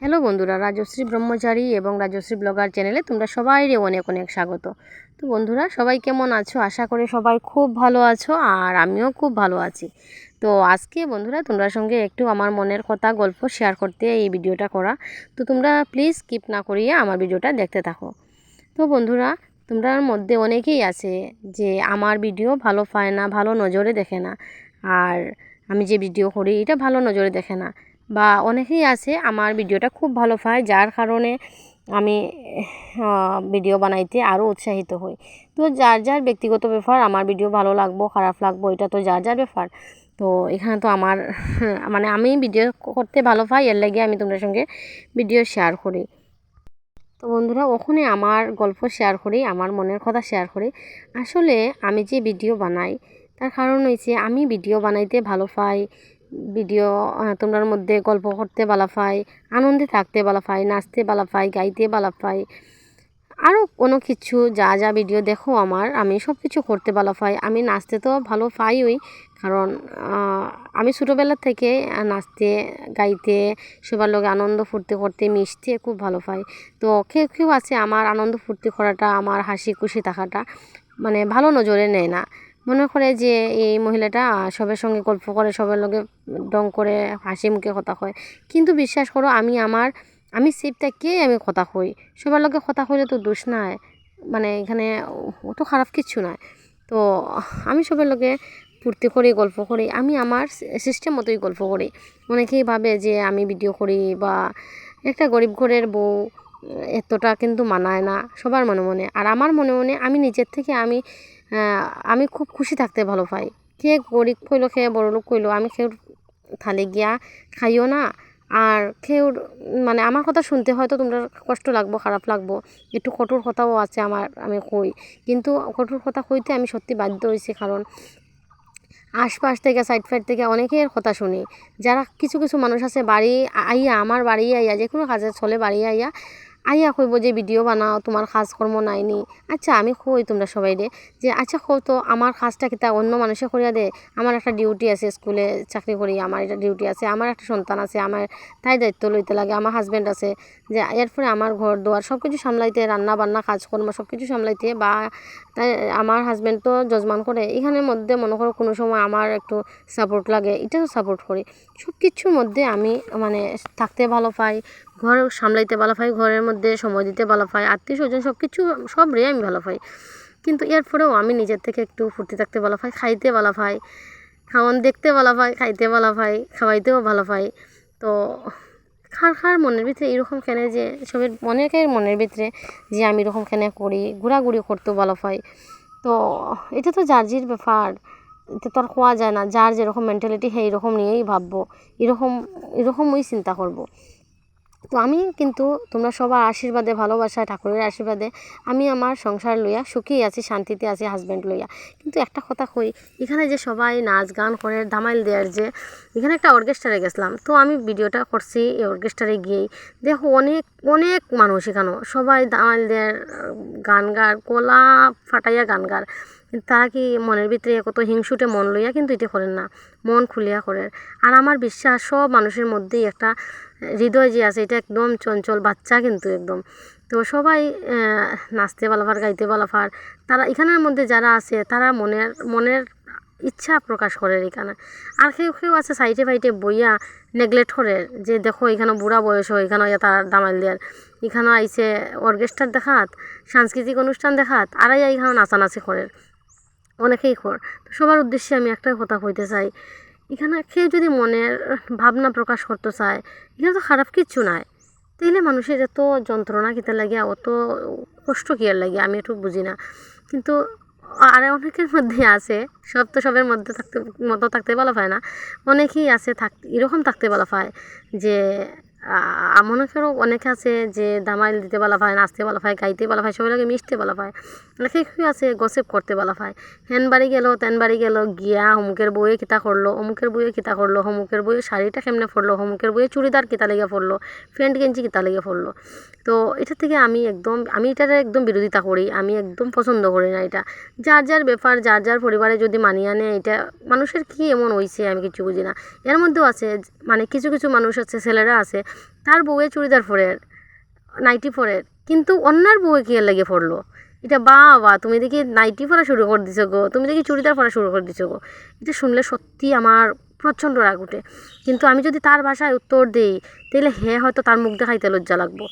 Hello বন্ধুরা, রাজশ্রী ব্রহ্মচারী এবং Rajshri blogger চ্যানেলে তোমরা সবাইরে অনেক অনেক স্বাগত। তো বন্ধুরা, সবাই কেমন আছো? আশা করি সবাই খুব ভালো আছো আর আমিও খুব ভালো আছি। তো আজকে বন্ধুরা, তোমরা সঙ্গে একটু আমার মনের কথা, গল্প শেয়ার করতে এই ভিডিওটা করা। তো তোমরা প্লিজ স্কিপ না করিয়ে আমার ভিডিওটা দেখতে থাকো। তো বন্ধুরা তোমরার মধ্যে অনেকেই আছে যে আমার ভিডিও ভালো পায় না, ভালো নজরে দেখে না। আর আমি যে ভিডিও করি, এটা ভালো নজরে দেখে না। বা অনেকেই আছে, আমার ভিডিওটা খুব ভালো পায়, যার কারণে আমি ভিডিও বানাইতে আরও উৎসাহিত হই। তো যার যার ব্যক্তিগত ব্যাপার, আমার ভিডিও ভালো লাগবো, খারাপ লাগবো, এটা তো যার যার ব্যাপার। তো এখানে তো আমার মানে আমি ভিডিও করতে ভালো পাই, এর লাগে আমি তোমাদের সঙ্গে ভিডিও শেয়ার করি। তো বন্ধুরা, ওখানে আমার গল্প শেয়ার করি, আমার মনের কথা শেয়ার করি। আসলে আমি যে ভিডিও বানাই, তার কারণ হয়েছে আমি ভিডিও বানাইতে ভালো পাই ভিডিও তোমরার মধ্যে গল্প করতে ভালো পাই, আনন্দে থাকতে ভালো পাই, নাচতে ভালো পাই, গাইতে ভালো পাই আরও কোনো কিছু যা যা ভিডিও দেখো আমার, আমি সব কিছু করতে ভালো পাই। আমি নাচতে তো ভালো পাইই কারণ আমি ছোটোবেলা থেকে নাচতে, গাইতে, সবার লোক আনন্দ ফুর্তি করতে, মিশতে খুব ভালো পাই। তো কেউ কেউ আছে আমার আনন্দ ফুর্তি করাটা, আমার হাসি খুশি থাকাটা মানে ভালো নজরে নেয় না। মনে করে যে এই মহিলাটা সবার সঙ্গে গল্প করে, সবার লগে ডং করে, হাসি মুখে কথা কয়। কিন্তু বিশ্বাস করো, আমি আমার, আমি কে আমি কথা কই। সবার লগে কথা কইলে তো দোষ নাই। মানে এখানে অত খারাপ কিছু নয় তো আমি সবার লগে ফুর্তি করি, গল্প করি। আমি আমার সিস্টেম মতোই গল্প করি। অনেকেই ভাবে যে আমি ভিডিও করি বা একটা গরিব ঘরের বউ এতটা কিন্তু মানায় না সবার মনে মনে। আর আমার মনে মনে আমি নিজের থেকে আমি আমি খুব খুশি থাকতে ভালো পাই কে গরিব কইলো বড় লোক কইলো, আমি কেউ থালে গিয়া খাইও না। আর কেউ মানে আমার কথা শুনতে হয়তো তোমরা কষ্ট লাগবো, খারাপ লাগবো। একটু কঠোর কথাও আছে আমার, আমি কই। কিন্তু কঠোর কথা কইতে আমি সত্যি বাধ্য হয়েছি কারণ আশপাশ থেকে সাইড ফাইড থেকে অনেকের কথা শুনি। যারা কিছু কিছু মানুষ আছে, বাড়ি আইয়া, আমার বাড়ি আইয়া যে কোনো কাজে চলে বাড়ি আইয়া আইয়া কইব যে ভিডিও বানাও, তোমার কাজকর্ম নাইনি আচ্ছা আমি কই তোমরা সবাই রে? যে আচ্ছা কও তো, আমার কাজটা কিতা অন্য মানুষে করিয়া দে? আমার একটা ডিউটি আছে স্কুলে, চাকরি করি, আমার একটা ডিউটি আছে, আমার একটা সন্তান আছে, আমার তাই দায়িত্ব লইতে লাগে, আমার হাজব্যান্ড আছে। যে, এরপরে আমার ঘর দোয়ার সব কিছু সামলাইতে, রান্না বান্না, কাজকর্ম সব কিছু সামলাইতে, বা তাই আমার হাজব্যান্ড তো যজমান করে, এখানের মধ্যে মনে করো কোনো সময় আমার একটু সাপোর্ট লাগে, এটাও সাপোর্ট করি। সব কিছুর মধ্যে আমি মানে থাকতে ভালো পাই ঘর সামলাইতে ভালো পাই, ঘরের মধ্যে সময় দিতে ভালো পাই, আত্মীয় স্বজন সব কিছু সব রে আমি ভালো পাই। কিন্তু এরপরেও আমি নিজের থেকে একটু ফুর্তি থাকতে ভালো পাই, খাইতে ভালো পাই, খাওয়ান দেখতে ভালো পাই, খাইতে ভালো পাই, খাওয়াইতেও ভালো পাই। তো খার খার মনের ভিতরে এরকম কেনে যে, সবের অনেকের মনের ভিতরে যে আমি এরকম কেনে করি, ঘোরাঘুরি করতেও ভালো পাই। তো এটা তো জার্জির ব্যাপার, এটা তো আর খোয়া যায় না, যার যেরকম মেন্টালিটি হ্যাঁ এরকম নিয়েই ভাববো, এরকম, এরকমই চিন্তা করব। তো আমি কিন্তু তোমরা সবার আশীর্বাদে, ভালোবাসায়, ঠাকুরের আশীর্বাদে আমি আমার সংসার লইয়া সুখেই আছি, শান্তিতে আছি হাজব্যান্ড লইয়া। কিন্তু একটা কথা কই, এখানে যে সবাই নাচ গান করে, ধামাইল দেওয়ার যে, এখানে একটা অর্কেস্ট্রারে গেছিলাম। তো আমি ভিডিওটা করছি এই অর্কেস্ট্রারে গিয়েই। দেখো অনেক অনেক মানুষ এখানেও। সবাই ধামাইল দেওয়ার গান গার কোলা ফাটাইয়া গান গার তারা কি মনের ভিতরে কত হিংসুটে মন লইয়া কিন্তু এটা করেন না? মন খুলিয়া করে আর আমার বিশ্বাস, সব মানুষের মধ্যেই একটা হৃদয় যে আছে, এটা একদম চঞ্চল বাচ্চা কিন্তু একদম। তো সবাই নাচতে পালাফার গাইতে পালাফার তারা এখানের মধ্যে যারা আছে, তারা মনের মনের ইচ্ছা প্রকাশ করে এখানে। আর কেউ কেউ আছে সাইডে ফাইটে বইয়া নেগলেক্ট করে যে, দেখো, এখানে বুড়া বয়স হয়, এখানে তার দামাইল দেয়ার। এখানে আইসে অর্কেস্ট্রার দেখাত, সাংস্কৃতিক অনুষ্ঠান দেখাত, আর এখানে নাচানাচি করে। অনেকেই কর। সবার উদ্দেশ্যে আমি একটাই কথা কইতে চাই এখানে কেউ যদি মনের ভাবনা প্রকাশ করতে চায়, এখানে তো খারাপ কিচ্ছু নাই। তাইলে মানুষের এত যন্ত্রণা কিতে লাগে অত কষ্ট কিয়ার লাগে আমি একটু বুঝি না। কিন্তু আর অনেকের মধ্যে আছে, সব তো সবের মধ্যে থাকতে, মতো থাকতে বলা পায় না। অনেকেই আছে থাক, এরকম থাকতে বলা পায় যে মনে করো অনেকে আছে যে দামাইল দিতে বলা পায়, নাচতে বলা পায়, গাইতে বলা পায় সবাই লাগে মিশতে বলা পায়। অনেকে কি আছে গসেপ করতে বলা পায়। হেন বাড়ি গেল, তেন বাড়ি গেল, গিয়া অমুকের বইয়ে কিতা করল, অমুকের বইয়ে কিতা করল, অমুকের বইয়ে শাড়িটা কেমনে পড়ল অমুকের বইয়ে চুড়িদার কিতা লেগে পড়ল প্যান্ট, গেঞ্জি কিতা লেগে পড়ল তো এটা থেকে আমি একদম, আমি এটার একদম বিরোধিতা করি, আমি একদম পছন্দ করি না এটা। যার যার ব্যাপার, যার যার পরিবারে যদি মানিয়ে আনে এটা, মানুষের কি এমন হয়েছে আমি কিছু বুঝি না। এর মধ্যেও আছে মানে কিছু কিছু মানুষ আছে, ছেলেরা আছে তার বউয়ে চুড়িদার পরের নাইটি পরের কিন্তু অন্যার বউয়ে কি লেগে পড়ল এটা বাবা, তুমি দেখি নাইটি পরা শুরু করে দিছো গো, তুমি দেখি চুড়িদার পরা শুরু করে দিছো গো। এটা শুনলে সত্যি আমার প্রচণ্ড রাগ উঠে। কিন্তু আমি যদি তার ভাষায় উত্তর দিই, তাহলে হে হয়তো তার মুখ দেখাইতে লজ্জা লাগবো।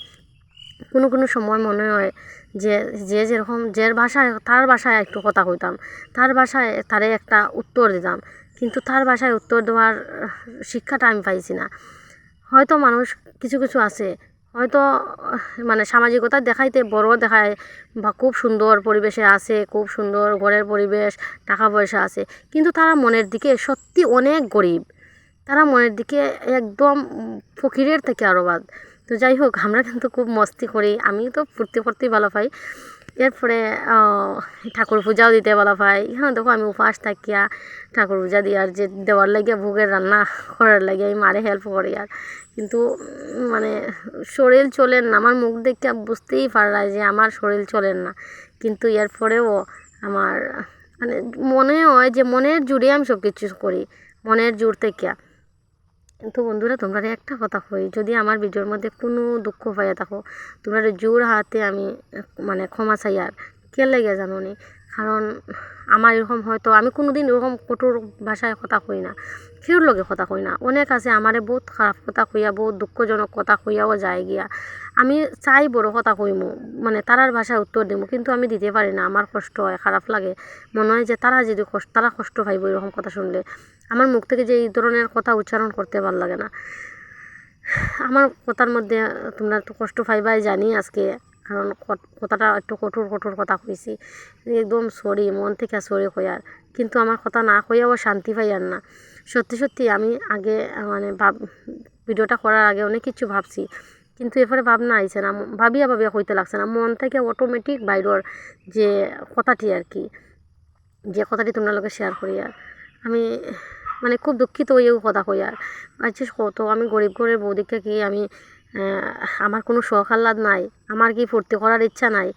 কোনো কোনো সময় মনে হয় যে যে যেরকম যার ভাষায় তার ভাষায় একটু কথা কইতাম, তার ভাষায় তারে একটা উত্তর দিতাম। কিন্তু তার ভাষায় উত্তর দেওয়ার শিক্ষাটা আমি পাইছি না। হয়তো মানুষ কিছু কিছু আছে, হয়তো মানে সামাজিকতা দেখাইতে বড় দেখায় বা খুব সুন্দর পরিবেশে আছে, খুব সুন্দর ঘরের পরিবেশ, টাকা পয়সা আছে, কিন্তু তারা মনের দিকে সত্যি অনেক গরিব। তারা মনের দিকে একদম ফকিরের থেকে আরও বাদ। তো যাই হোক, আমরা কিন্তু খুব মস্তি করি আমি তো ফুর্তি করতেই ভালো পাই। এরপরে ঠাকুর পূজাও দিতে বলা পাই হ্যাঁ দেখো, আমি উপাস থাকিয়া ঠাকুর পূজা দিয়ে আর যে দেওয়ার লাগে ভোগের রান্না করার লাগে আমি মারে হেল্প করি আর। কিন্তু মানে শরীর চলেন না। আমার মুখ দেখে বুঝতেই পারা যে আমার শরীর চলেন না। কিন্তু এরপরেও আমার মানে মনে হয় যে মনের জুড়ে আমি সব কিছু করি। মনের জোর থেকে কিন্তু বন্ধুরা, তোমরা একটা কথা কই, যদি আমার ভিডিওর মধ্যে কোনো দুঃখ পাইয়া থাকো, তোমরা জোর হাতে আমি মানে ক্ষমা চাই আর, কে লেগে জানো নি কারণ আমার এরকম হয়তো, আমি কোনো দিন এরকম কঠোর ভাষায় কথা কই না। কেউর লগে কথা কই না। অনেক আছে আমারে বহুত খারাপ কথা কইয়া, বহুত দুঃখজনক কথা কইয়াও যায় গিয়া। আমি চাই বড় কথা কইমু মানে তারার ভাষায় উত্তর দিমু, কিন্তু আমি দিতে পারি না। আমার কষ্ট হয়, খারাপ লাগে। মনে হয় যে তারা যদি কষ্ট তারা কষ্ট পাইব এরকম কথা শুনলে। আমার মুখ থেকে যে এই ধরনের কথা উচ্চারণ করতে ভালো লাগে না। আমার কথার মধ্যে তোমরা একটু কষ্ট পাইবাই জানি আজকে। কারণ কথাটা একটু কঠোর কঠোর কথা কইছি। একদম সরি, মন থেকে সরি কইয়ার কিন্তু আমার কথা না কইয়াও শান্তি পাই আর না। সত্যি সত্যি আমি আগে মানে ভাব, ভিডিওটা করার আগে অনেক কিছু ভাবছি। কিন্তু এরপরে ভাবনা আইছে না, ভাবিয়া ভাবিয়া কইতে লাগছে না। মন থেকে অটোমেটিক বাইরের যে কথাটি আর কি, যে কথাটি তোমরা লোকে শেয়ার করি আর আমি মানে খুব দুঃখিত হইয়াও কথা কই আর আচ্ছা কত আমি গরিব ঘরের বৌদিকে কি আমি আমার কোনো শখ আহ্লাদ নাই, আমার কি ফুর্তি করার ইচ্ছা নাই।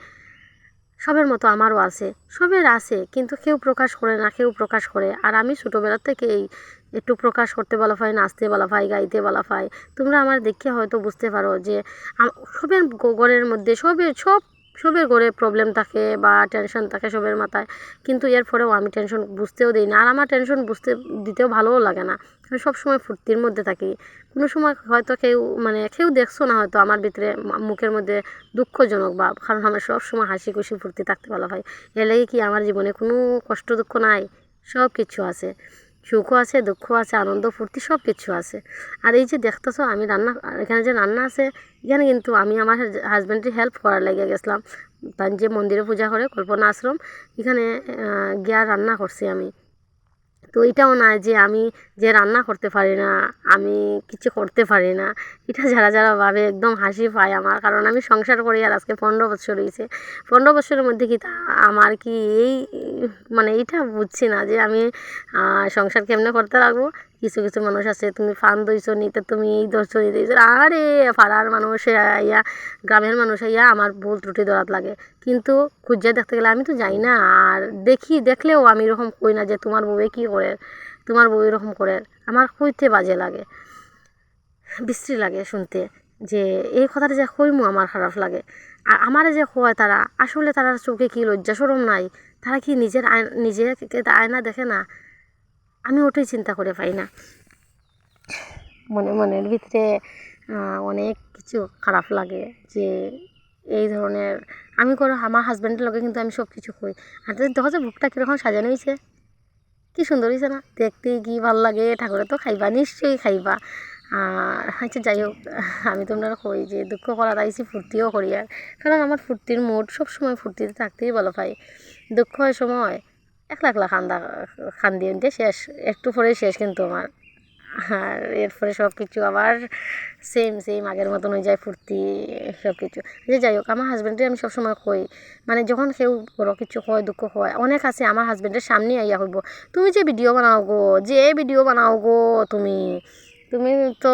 সবের মতো আমারও আছে, সবের আছে, কিন্তু কেউ প্রকাশ করে না, কেউ প্রকাশ করে। আর আমি ছোটোবেলার থেকেই একটু প্রকাশ করতে বলা পাই নাচতে বলা পাই গাইতে বলা পাই তোমরা আমার দেখে হয়তো বুঝতে পারো যে সবের গ- ঘরের মধ্যে সবের সব সবের ঘরে প্রবলেম থাকে বা টেনশন থাকে সবের মাথায়। কিন্তু এর পরেও আমি টেনশন বুঝতেও দিই না। আর আমার টেনশন বুঝতে, দিতেও ভালোও লাগে না। আমি সবসময় ফুর্তির মধ্যে থাকি। কোনো সময় হয়তো কেউ মানে কেউ দেখছ না হয়তো আমার ভিতরে মুখের মধ্যে দুঃখজনক বা কারণ আমার সবসময় হাসি খুশি ফুর্তি থাকতে ভালো হয়। এর লাগে কি আমার জীবনে কোনো কষ্ট দুঃখ নাই? সব কিছু আছে। সুখও আছে দুঃখ আছে, আনন্দ, ফুর্তি সব কিছু আছে। আর এই যে দেখতেছো, আমি রান্না, এখানে যে রান্না আছে, এখানে কিন্তু আমি আমার হাজব্যান্ডের হেল্প করার লেগে গেছিলাম। যে মন্দিরে পূজা করে কল্পনা আশ্রম, এখানে গিয়া রান্না করছি আমি। তো এটাও না যে আমি যে রান্না করতে পারি না, আমি কিছু করতে পারি না, এটা যারা যারা ভাবে একদম হাসি পায় আমার। কারণ আমি সংসার করি আর আজকে পনেরো বছর হয়েছে। পনেরো বছরের মধ্যে কি আমার কি এই মানে এইটা বুঝছি না যে আমি সংসার কেমনে করতে লাগবো? কিছু কিছু মানুষ আছে, তুমি ফান দইছো নিতে তুমি এই ধরছো, এই আরে, পাড়ার মানুষ আইয়া, গ্রামের মানুষ আইয়া আমার ভুল ত্রুটি ধরাত লাগে। কিন্তু খুঁজে দেখতে গেলে আমি তো যাই না। আর দেখি, দেখলেও আমি এরকম কই না যে তোমার বউয়ে কী করে, তোমার বউ এরকম করে। আমার কইতে বাজে লাগে, বিশ্রী লাগে শুনতে যে এই কথাটা যে কইমু আমার খারাপ লাগে। আর আমারে যে কয় তারা, আসলে তারা চোখে কি লজ্জা সরম নাই? তারা কি নিজের নিজেকে আয়না দেখে না? আমি ওটাই চিন্তা করে পাই না। মনে মনের ভিতরে অনেক কিছু খারাপ লাগে যে এই ধরনের, আমি করো, আমার হাজব্যান্ডের লগে কিন্তু আমি সব কিছু কই আর দেখো যে বুকটা কীরকম সাজানো হয়েছে কী সুন্দর হয়েছে না? দেখতে কি ভালো লাগে ঠাকুরে তো খাইবা, নিশ্চয়ই খাইবা। আর আচ্ছা যাই হোক, আমি তোমরা কই যে দুঃখ করা তাইছি ফুর্তিও করি আর। কারণ আমার ফুর্তির মুড সবসময় ফুর্তিতে থাকতেই ভালো পাই। দুঃখ হয় সময় একলা একলা খান্দা, খান্দি দিয়ে শেষ, একটু পরে শেষ কিন্তু আমার। আর এরপরে সব কিছু আবার সেম সেম আগের মতন হয়ে যায় ফুর্তি সব কিছু যে যাই হোক, আমার হাজব্যান্ডে আমি সবসময় কই মানে যখন কেউ বড় কিছু হয় দুঃখ হয়, অনেক আছে, আমার হাজব্যান্ডের সামনে আইয়া হইব তুমি যে ভিডিও বানাও গো, যে ভিডিও বানাও গো তুমি। তুমি তো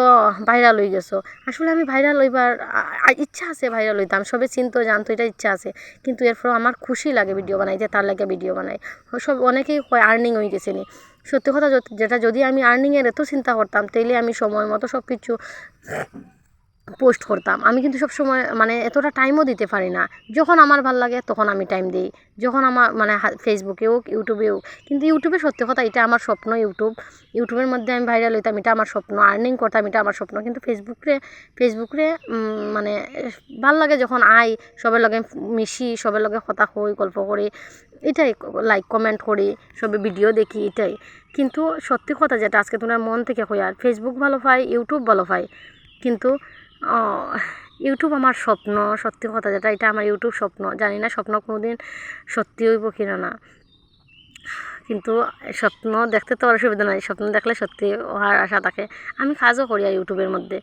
ভাইরাল হয়ে গেছো। আসলে আমি ভাইরাল হইবার ইচ্ছা আছে ভাইরাল হইতাম সবে চিনতো জানতো এটা ইচ্ছা আছে। কিন্তু এরপর আমার খুশি লাগে ভিডিও বানাই, যে তার লাগে ভিডিও বানাই। সব অনেকেই কয় আর্নিং হয়ে গেছে নি। সত্যি কথা যেটা যদি আমি আর্নিংয়ের এত চিন্তা করতাম, তাইলে আমি সময় মতো সব কিছু পোস্ট করতাম। আমি কিন্তু সব সময় মানে এতটা টাইমও দিতে পারি না। যখন আমার ভালো লাগে, তখন আমি টাইম দিই। যখন আমার মানে ফেসবুকে হোক ইউটিউবে হোক কিন্তু ইউটিউবে সত্যি কথা, এটা আমার স্বপ্ন ইউটিউব ইউটিউবের মধ্যে আমি ভাইরাল হইতাম, এটা আমার স্বপ্ন। আর্নিং করতাম, এটা আমার স্বপ্ন। কিন্তু ফেসবুকে ফেসবুকে মানে ভালো লাগে যখন আই সবার লগে মিশি, সবার লগে কথা হই গল্প করি, এটাই লাইক কমেন্ট করি, সবে ভিডিও দেখি, এটাই। কিন্তু সত্যি কথা যেটা, আজকে তোমার মন থেকে হই আর ফেসবুক ভালো পাই ইউটিউব ভালো পাই কিন্তু আহ, ইউটিউব আমার স্বপ্ন সত্যি কথা যেটা এটা আমার ইউটিউব স্বপ্ন। জানি না স্বপ্ন কোনো দিন সত্যি হইব কিনা না। কিন্তু স্বপ্ন দেখতে তো আর অসুবিধা নাই স্বপ্ন দেখলে সত্যি হওয়ার আশা থাকে। আমি কাজও করি আর ইউটিউবের মধ্যে।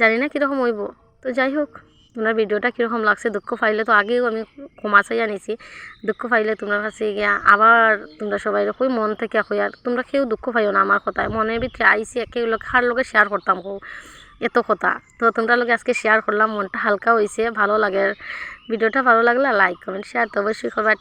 জানি না কীরকম হইব। তো যাই হোক তোমার ভিডিওটা কীরকম লাগছে? দুঃখ পাইলে তো আগেও আমি ক্ষমা চাই আনিছি দুঃখ পাইলে তোমার কাছে গিয়া আবার তোমরা সবাই কই মন থেকে কই আর তোমরা কেউ দুঃখ পাইও না আমার কথায়। মনের ভিতরে আইসি কেউ লোক কার লোকে শেয়ার করতাম কো এত কথা। তো তোমরা লোক আজকে শেয়ার করলাম, মনটা হালকা হয়েছে ভালো লাগে। ভিডিওটা ভালো লাগলে লাইক কমেন্ট শেয়ার তো অবশ্যই করবা।